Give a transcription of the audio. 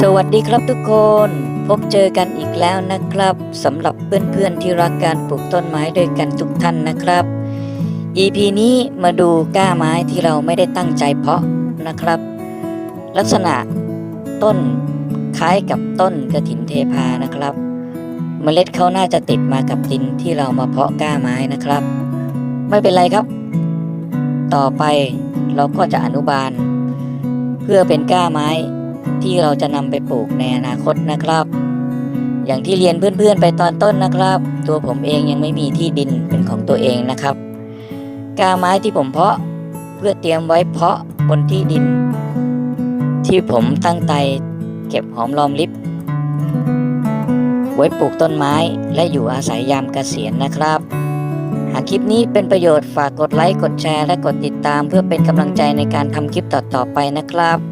สวัสดีครับทุกคน พบเจอกันอีกแล้วนะครับสำหรับเพื่อนๆที่รักการปลูกต้นไม้ด้วยกันทุกท่านนะครับ EP นี้มาดูก้าไม้ที่เราไม่ได้ตั้งใจเพาะนะครับ ลักษณะต้นคล้ายกับต้นกระถินเทพานะครับ เมล็ดเขาน่าจะติดมากับดินที่เรามาเพาะก้าไม้นะครับ ไม่เป็นไรครับ ต่อไปเราก็จะอนุบาล เพื่อเป็นก้าไม้ ที่เราจะนำไปปลูกในอนาคตนะครับ อย่างที่เรียนเพื่อนๆไปตอนต้นนะครับ ตัวผมเองยังไม่มีที่ดินเป็นของตัวเองนะครับกาไม้ที่ผมเพาะเพื่อเตรียมไว้เพาะบนที่ดิน ที่ผมตั้งใจเก็บหอมรอมริบไว้ปลูกต้นไม้และอยู่อาศัยยามเกษียณนะครับ หากคลิปนี้เป็นประโยชน์ฝากกดไลค์ กดแชร์ และกดติดตามเพื่อเป็นกำลังใจในการทำคลิปต่อๆไปนะครับ